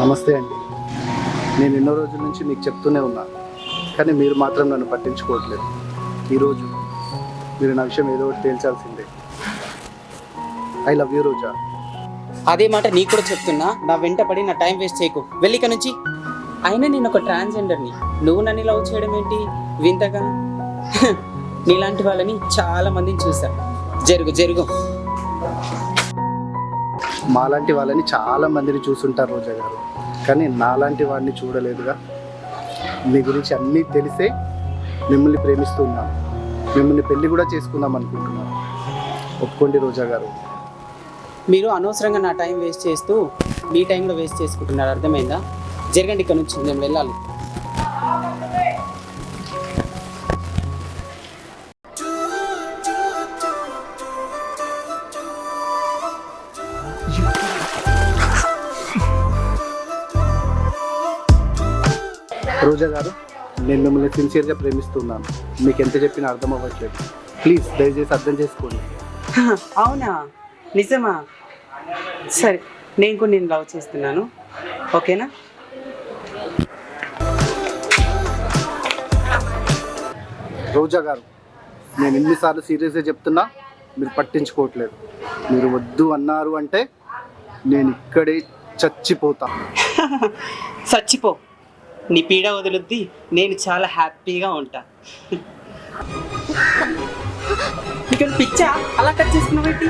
నమస్తే అండి. నేను ఎన్నో రోజుల నుంచి మీకు చెప్తూనే ఉన్నా కానీ మీరు మాత్రం నన్ను పట్టించుకోవట్లేదు. ఈరోజు మీరు నా విషయం ఏదో ఒకటి తేల్చాల్సిందే. ఐ లవ్ యూ రోజా అదే మాట నీకు కూడా చెప్తున్నా నా వెంట పడి నా టైం వేస్ట్ చేయకు. వెళ్ళి ఇక నుంచి. అయినా నేను ఒక ట్రాన్స్జెండర్ని. నువ్వు నన్ను లవ్ చేయడం ఏంటి? వింతగా? నీలాంటి వాళ్ళని చాలా మందిని చూసా జరుగు జరుగు. మాలాంటి వాళ్ళని చాలా మందిని చూసుంటారు రోజా గారు. కానీ నాలాంటి వాడిని చూడలేదుగా. మీ గురించి అన్నీ తెలిసే మిమ్మల్ని ప్రేమిస్తున్నాను మిమ్మల్ని పెళ్ళి కూడా చేసుకుందాం అనుకుంటున్నాను ఒప్పుకోండి రోజా గారు. మీరు అనవసరంగా నా టైం వేస్ట్ చేస్తూ మీ టైం కూడా వేస్ట్ చేసుకుంటున్నారు. అర్థమైందా? జరగండి ఇక్కడ నుంచి నేను వెళ్ళాలి. రోజా గారు నేను మిమ్మల్ని సిన్సియర్గా ప్రేమిస్తున్నాను. మీకు ఎంత చెప్పినా అర్థం అవ్వట్లేదు. ప్లీజ్ దయచేసి అర్థం చేసుకోండి. అవునా? నిజమా? సరే నేను కూడా నేను లవ్ చేస్తున్నాను. ఓకేనా? రోజా గారు నేను ఎన్నిసార్లు సీరియస్గా చెప్తున్నా మీరు పట్టించుకోవట్లేదు. మీరు వద్దు అన్నారు అంటే నేను ఇక్కడే చచ్చిపోతా. చచ్చిపో నీ పీడ వదులుద్ది నేను చాలా హ్యాపీగా ఉంటా. ఇక్కడ పిచ్చా అలా కట్ చేసుకున్నావేంటి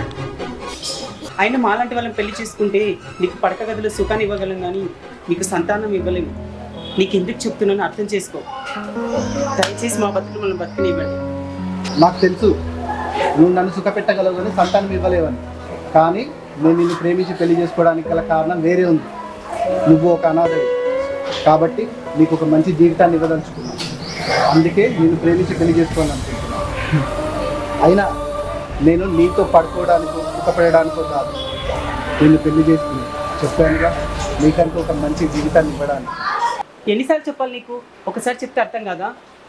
అయినా మాలాంటి వాళ్ళని పెళ్ళి చేసుకుంటే నీకు పడక గదిలో సుఖాన్ని ఇవ్వగలం కానీ నీకు సంతానం ఇవ్వలేము. నీకు ఎందుకు చెప్తున్నానో అర్థం చేసుకో. దయచేసి మా బతుకులు మనం బతుకునివ్వండి. నాకు తెలుసు నువ్వు నన్ను సుఖపెట్టగలవని సంతానం ఇవ్వలేవని. కానీ నేను నిన్ను ప్రేమించి పెళ్ళి చేసుకోవడానికి గల కారణం వేరే ఉంది. నువ్వు ఒక అనాథవి. కాబట్టి నీకు ఒక మంచి జీవితాన్ని ఇవ్వదలుచుకున్నాను. అందుకే నేను ప్రేమించి పెళ్ళి చేసుకోవాలని అనుకుంటున్నాను. అయినా నేను నీతో పడుకోవడానికో సుఖపడడానికో కాదు నేను పెళ్ళి చేసుకుని చెప్పానుగా నీకంటూ ఒక మంచి జీవితాన్ని ఇవ్వడానికి. ఎన్నిసార్లు చెప్పాలి నీకు? ఒకసారి చెప్తే అర్థం కాదా?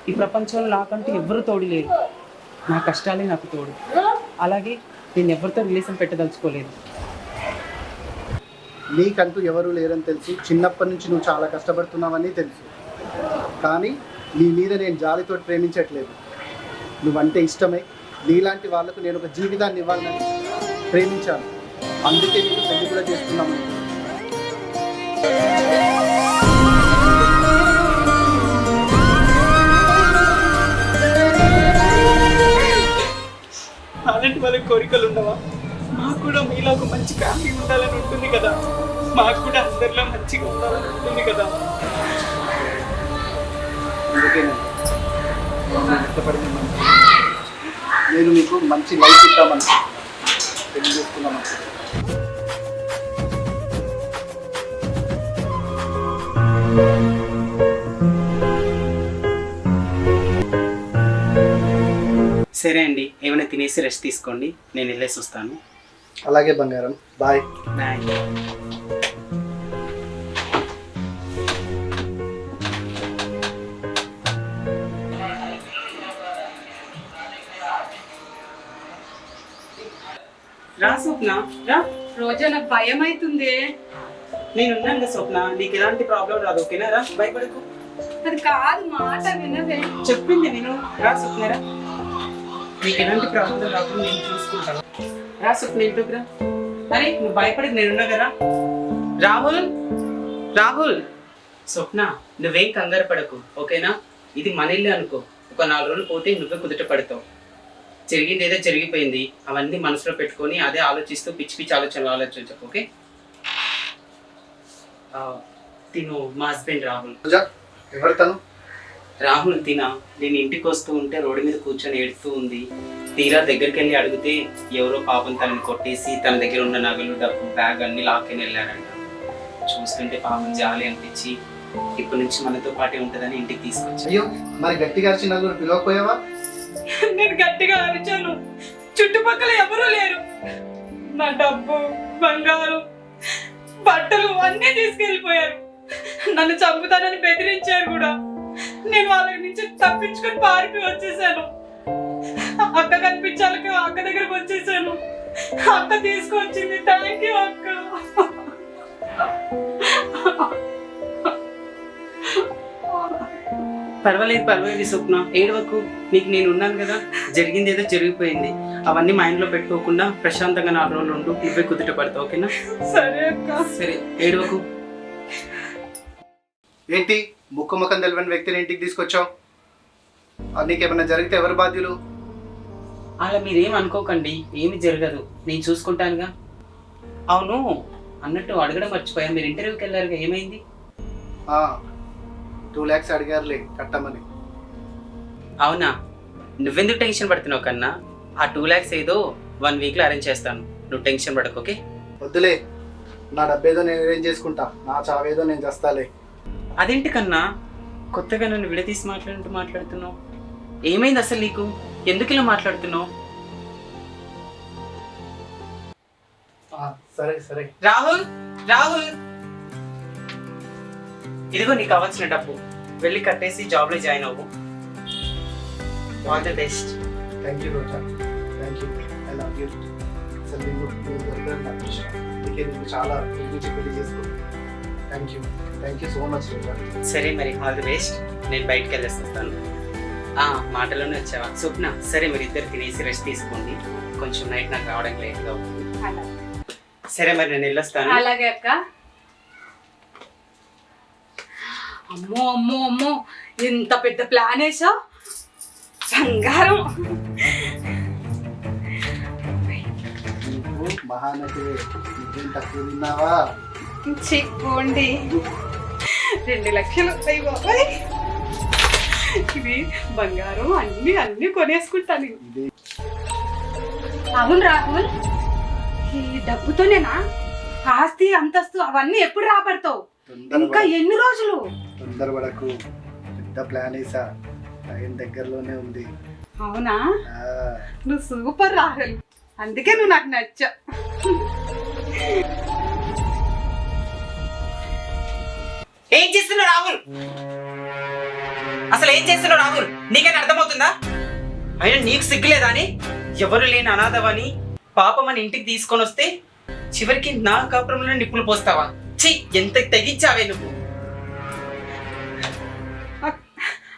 ఈ ప్రపంచంలో నాకంటూ ఎవ్వరు తోడు లేరు. నా కష్టాలే నాకు తోడు. అలాగే నేను ఎవరితో రిలేషన్ పెట్టదలుచుకోలేదు. నీకంటూ ఎవరు లేరని తెలుసు. చిన్నప్పటి నుంచి నువ్వు చాలా కష్టపడుతున్నావని తెలుసు. కానీ నీ మీద నేను జాలితో ప్రేమించట్లేదు. నువ్వంటే ఇష్టమే. నీలాంటి వాళ్ళకు నేను ఒక జీవితాన్ని ఇవ్వాలని ప్రేమించాను. అందుకే నేను పెళ్ళి కూడా చేస్తున్నాము అలాంటి వాళ్ళకి కోరికలు ఉండవా? కూడా మీలో ఒక మంచి ఫ్యామిలీ ఉండాలని ఉంటుంది కదా. మాకు కూడా అందరిలో మంచిగా ఉండాలని ఉంటుంది కదా. అందుకే నేను మీకు మంచి లైఫ్ ఇద్దామని పెళ్ళి చేసుకున్నామని సరే అండి ఏమైనా తినేసి రెస్ట్ తీసుకోండి. నేను వెళ్ళేసి వస్తాను. అలాగే బంగారం. బాయ్. బాయ్. రా స్వప్న రా. రోజా నాకు భయం అవుతుంది నేను ఉన్నాను కదా స్వప్న నీకు ఎలాంటి ప్రాబ్లం రాదు ఓకేనా? రా భయపడకు. అది కాదు మాట వినవే. చెప్పింది నేను రా స్వప్న రా. నీకు ఎలాంటి ప్రాబ్లం రాకుండా నేను చూసుకుంటాను. రా స్వప్న ఇంట్లోకి రా అరే నువ్వు భయపడి నేనున్నా కదా? రాహుల్? రాహుల్? స్వప్న నువ్వేం కంగారు పడకు ఓకేనా? ఇది మన ఇల్లు అనుకో. ఒక నాలుగు రోజులు పోతే నువ్వే కుదుట పడతావు. జరిగింది ఏదో జరిగిపోయింది. అవన్నీ మనసులో పెట్టుకొని అదే ఆలోచిస్తూ పిచ్చి పిచ్చి ఆలోచనలు ఆలోచించకు ఓకే? ఆ, తిను మా హస్బెండ్ రాహుల్. ఎవరు తను? రాహుల్ తిన నేను ఇంటికి వస్తూ ఉంటే రోడ్డు మీద కూర్చొని ఏడుస్తూ ఉంది. తీరా దగ్గరికి వెళ్ళి అడిగితే ఎవరో పాపం తనని కొట్టేసి తన దగ్గర ఉన్న నగలు డబ్బు బ్యాగ్ అన్ని లాక్కొని వెళ్ళారంట. చూస్తుంటే పాపం జాలి అనిపించి ఇప్పటి నుంచి మనతో పాటే ఉంటుందని ఇంటికి తీసుకొచ్చి అయ్యో మరి గట్టిగా అరిచి నలుగురు పిలవకపోయావా? నేను గట్టిగా అరిచాను. చుట్టుపక్కల ఎవరూ లేరు. నా డబ్బు బంగారు బట్టలు అన్నీ తీసుకెళ్ళిపోయారు. నన్ను చంపుతానని బెదిరించారు కూడా. తప్పించుకొని పారిపోయి వచ్చేసాను. అక్క కనిపించాలక అక్క దగ్గరకు వచ్చేసాను. అక్క తీసుకొచ్చింది. థ్యాంక్ యూ అక్క. పర్వాలేదు పర్వాలేదు స్వప్న. ఏడవకు. నీకు నేను ఉన్నాను కదా. జరిగింది ఏదో జరిగిపోయింది. అవన్నీ మైండ్లో పెట్టుకోకుండా ప్రశాంతంగా నాలుగు రోజులు ఉండు. నువ్వే కుదుట పడతావు ఓకేనా? సరే అక్క. సరే ఏడవకు. ఏంటి? ముక్కు ముఖం తెలియని వ్యక్తిని ఇంటికి తీసుకొచ్చావు? నీకేమైనా జరిగితే ఎవరు బాధ్యులు? అలా మీరేం అనుకోకండి ఏమి జరగదు. నేను చూసుకుంటానుగా. అవును అన్నట్టు అడగడం మర్చిపోయా. మీరు ఇంటర్వ్యూకి వెళ్ళారుగా ఏమైంది? టూ ల్యాక్స్ అడిగారులే కట్టమని. అవునా? నువ్వెందుకు టెన్షన్ పడుతున్నావు కన్నా? ఆ టూ ల్యాక్స్ ఏదో వన్ వీక్లో అరేంజ్ చేస్తాను. నువ్వు టెన్షన్ పడకు ఓకే? వద్దులే నా డబ్బేదో నేను అరేంజ్ చేసుకుంటా. నా చావేదో నేను చేస్తాలే. అదేంటి కన్నా? కొత్తగా నన్ను విడదీసి మాట్లాడుతూ మాట్లాడుతున్నావు? ఏమైంది అసలు నీకు? ఎందుకు ఇలా మాట్లాడుతున్నావు? సరే సరే. రాహుల్ రాహుల్. ఇదిగో నీకు కావాల్సిన డబ్బు. వెళ్ళి కట్టేసి జాబ్లో జాయిన్ అవ్వు. All the best thank you Roja thank you I love you అసలు నేను చాలా పెళ్ళి thank you thank you so much సరే మరి ఆల్ ది బెస్ట్ నేను బయటికి వెళ్ళేస్తాను ఆ మాటలోనే వచ్చావా? స్వప్న సరే మీరు ఇద్దరు తినేసి రెస్ట్ తీసుకోండి. కొంచెం నైట్ నాకు రావడానికి లేట్గా అవుతుంది సరే మరి నేను వెళ్ళొస్తాను. అలాగే అక్క. అమ్మో అమ్మో అమ్మో ఎంత పెద్ద ప్లాన్ వేసా? బంగారం. మహానటి నువ్వేం తక్కువ తిన్నావా? చిక్కోండి. రెండు లక్షలు అయ్యి బాబాయ్. ఇది బంగారం అన్ని అన్ని కొనేసుకుంటాను అవును రాహుల్ ఈ డబ్బుతోనేనా? ఆస్తి అంతస్తు అవన్నీ ఎప్పుడు రాబడతావు? ఇంకా ఎన్ని రోజులు? తొందరపడకు. పెద్ద ప్లాన్ వేసా. టైం దగ్గరలోనే ఉంది. అవునా? నువ్వు సూపర్ రాహుల్. అందుకే నువ్వు నాకు నచ్చా. ఏం చేస్తున్నావు రాహుల్? అసలు ఏం చేస్తున్నావు రాహుల్? నీకైనా అర్థమవుతుందా? అయినా నీకు సిగ్గులేదా అని? ఎవరు లేని అనాథవని పాపమని ఇంటికి తీసుకొని వస్తే చివరికి నా కాపురంలో నిప్పులు పోస్తావా? ఛీ ఎంత తెగించావే నువ్వు?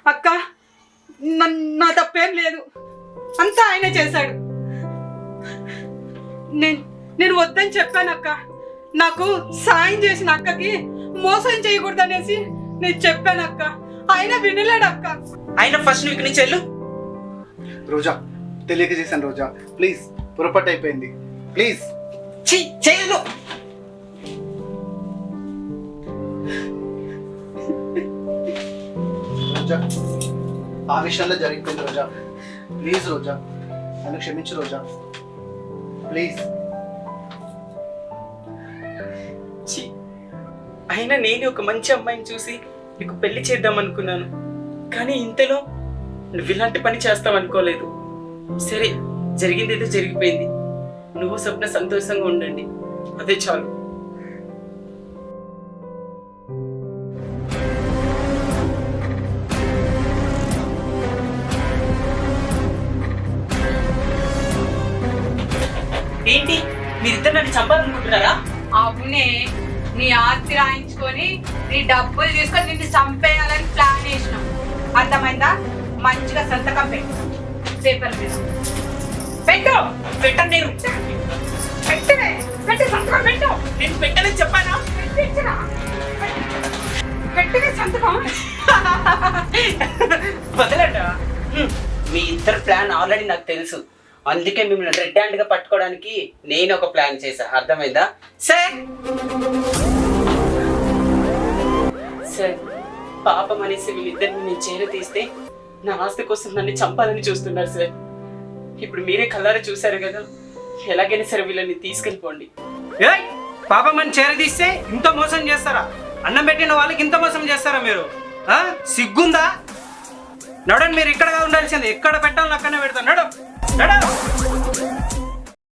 అక్క నా తప్పేం లేదు. అంతా ఆయన చేశాడు. నేను నేను వద్దని చెప్పాను అక్క నాకు సాయం చేసిన అక్కకి మోసం చేయకూడదనేసి నేను చెప్పాను అక్క. ఆయన వినలేడు అక్క. అయినా ఫస్ట్ నువ్వు ఇక్కడి నుంచి వెళ్ళు. రోజా తెలియక చేశాను రోజా. ప్లీజ్ పొరపాటు అయిపోయింది. ప్లీజ్ చేయను. రోజా ఆ విషయంలో జరిగిపోయింది రోజా. ప్లీజ్ రోజా. నన్ను క్షమించు రోజా. ప్లీజ్ అయినా నేను ఒక మంచి అమ్మాయిని చూసి నీకు పెళ్ళి చేద్దాం అనుకున్నాను. కానీ ఇంతలో నువ్వు ఇలాంటి పని చేస్తావు అనుకోలేదు. సరే జరిగింది ఏదో జరిగిపోయింది. నువ్వు స్వప్న సంతోషంగా ఉండండి. అదే చాలు. ఏంటి? మీరిద్దరు నన్ను చంపాలనుకుంటున్నారా? అవునే. నీ ఆస్తి రాయించుకొని నీ డబ్బులు తీసుకొని నిన్ను చంపేయాలని ప్లాన్ వేసినాం అర్థమైందా? మంచిగా సంతకం పెట్టు. పేపర్ మీద. పెట్టు. పెట్టను నేను పెట్టే. పెట్టి సంతకం పెట్టు. నేను పెట్టనని చెప్పానా? పెట్టించరా? పెట్టిన సంతకం. వదలట. మీ ఇద్దరు ప్లాన్ ఆల్రెడీ నాకు తెలుసు. అందుకే మిమ్మల్ని రెడ్ హ్యాండ్గా పట్టుకోవడానికి నేను ఒక ప్లాన్ చేశా. అర్థమైందా? సార్! సార్ పాపం అనేసి వీళ్ళిద్దరిని నేను చేర తీస్తే నా ఆస్తి కోసం నన్ను చంపాలని చూస్తున్నారు సార్. ఇప్పుడు మీరే కల్లారా చూశారు కదా? ఎలాగైనా సరే వీళ్ళని తీసుకెళ్ళిపోండి ఏయ్! పాపం అని చేరదీస్తే ఇంత మోసం చేస్తారా? అన్నం పెట్టిన వాళ్ళకి ఇంత మోసం చేస్తారా మీరు? ఆ? సిగ్గుందా? నడండి మీరు ఇక్కడ ఉండాల్సింది. ఎక్కడ పెట్టాలని అక్కడనే పెడతాను. నడు నడు